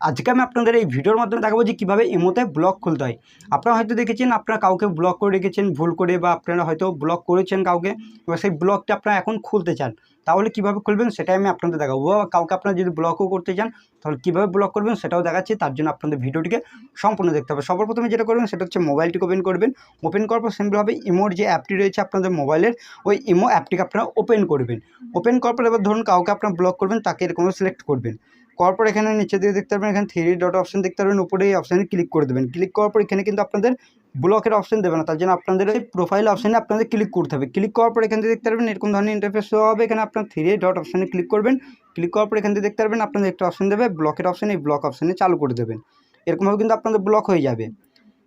আজকে আমি আপনাদের এই ভিডিওর মাধ্যমে দেখাবো যে কীভাবে ইমোতে ব্লগ খুলতে হয়। আপনারা হয়তো দেখেছেন, আপনারা কাউকে ব্লক করে রেখেছেন, ভুল করে বা আপনারা হয়তো ব্লক করেছেন কাউকে, এবার সেই ব্লকটা আপনারা এখন খুলতে চান। তাহলে কীভাবে খুলবেন সেটাই আমি আপনাদের দেখাবো। বা কাউকে আপনারা যদি ব্লকও করতে চান, তাহলে কীভাবে ব্লক করবেন সেটাও দেখাচ্ছি, তার জন্য আপনাদের ভিডিওটিকে সম্পূর্ণ দেখতে হবে। সবার প্রথমে যেটা করবেন, সেটা হচ্ছে মোবাইলটিকে ওপেন করবেন। ওপেন করার পর সিম্পলভাবে ইমোর যে অ্যাপটি রয়েছে আপনাদের মোবাইলের, ওই ইমো অ্যাপটিকে আপনারা ওপেন করবেন। ওপেন করার পর এবার ধরুন কাউকে আপনারা ব্লক করবেন, তাকে এরকম সিলেক্ট করবেন। করার এখানে নিচে দিয়ে দেখতে পারবেন, এখানে থ্রি ডট অপশান দেখতে পারবেন, উপরে এই অপশানে ক্লিক করে দেবেন। ক্লিক করার পর এখানে কিন্তু আপনাদের ব্লকের অপশান দেবে না, তার জন্য আপনাদের এই প্রোফাইল অপশানে আপনাদের ক্লিক করতে হবে। ক্লিক করার পর এখান থেকে দেখতে পারবেন, এরকম ধরনের ইন্টারফেস হবে, এখানে আপনার থ্রি ডট অপশানে ক্লিক করবেন। ক্লিক করার পর এখান থেকে দেখতে পারবেন, আপনাদের একটা অপশান দেবে ব্লকের অপশানে এই ব্লক অপশানে চালু করে দেবেন। এরকমভাবে কিন্তু আপনাদের ব্লক হয়ে যাবে।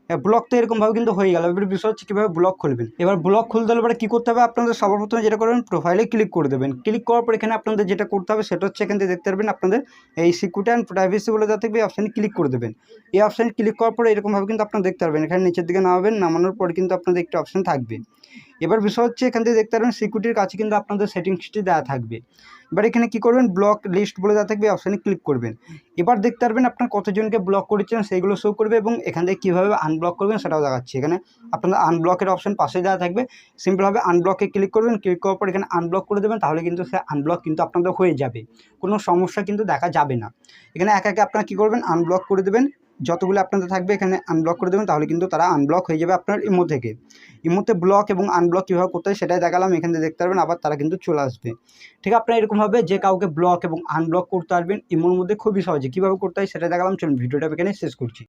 ব্লক তো এরকমভাবে কিন্তু হয়ে গেল। এবার বিষয় হচ্ছে কীভাবে ব্লক খুলবেন? এবার ব্লক খুলতে হলে পরে কী করতে হবে? আপনাদের সবার প্রথমে যেটা করবেন প্রোফাইলে ক্লিক করে দেবেন। ক্লিক করার পর এখানে আপনাদের যেটা করতে হবে, সেটা হচ্ছে এখান থেকে দেখতে পারবেন আপনাদের এই সিকিউরিটি অ্যান্ড প্রাইভেসি বলে যা থাকবে এই অপশানে ক্লিক করে দেবেন। এই অপশানে ক্লিক করার পরে এরকমভাবে কিন্তু আপনারা দেখতে পারবেন। এখানে নিচের দিকে নামাবেন, নামানোর পর কিন্তু আপনাদের একটি অপশান থাকবে। এবার বিষয় হচ্ছে, এখান থেকে দেখতে পারবেন সিকিউরিটির কাছে কিন্তু আপনাদের সেটিংসটি দেওয়া থাকবে। এবার এখানে কী করবেন? ব্লক লিস্ট বলে দেওয়া থাকবে অপশানে ক্লিক করবেন। এবার দেখতে পারবেন আপনার কতজনকে ব্লক করেছেন, সেইগুলো শো করবে এবং এখান থেকে কীভাবে আনব্লক করবেন সেটাও দেখাচ্ছে। এখানে আপনাদের আনব্লকের অপশন পাশে দেওয়া থাকবে। সিম্পলভাবে আনব্লকে ক্লিক করবেন ক্লিক করার পর এখানে আনব্লক করে দেবেন, তাহলে কিন্তু সে আনব্লক কিন্তু আপনাদের হয়ে যাবে। কোনো সমস্যা কিন্তু দেখা যাবে না। এখানে একে একে আপনারা কী করবেন? আনব্লক করে দেবেন। যতগুলো আপনাদের থাকবে এখানে আনব্লক করে দেবেন, তাহলে কিন্তু তারা আনব্লক হয়ে যাবে আপনার ইমো থেকে। ইমোতে ব্লক এবং আনব্লক কীভাবে করতে হয় সেটাই দেখালাম, এখান থেকে দেখতে পারবেন, আবার তারা কিন্তু চলে আসবে। ঠিক আপনার এরকমভাবে যে কাউকে ব্লক এবং আনব্লক করতে পারবেন, ইমোর মধ্যে খুবই সহজে। কীভাবে করতে হয় সেটা দেখালাম, চলুন ভিডিওটা এখানে শেষ করছি।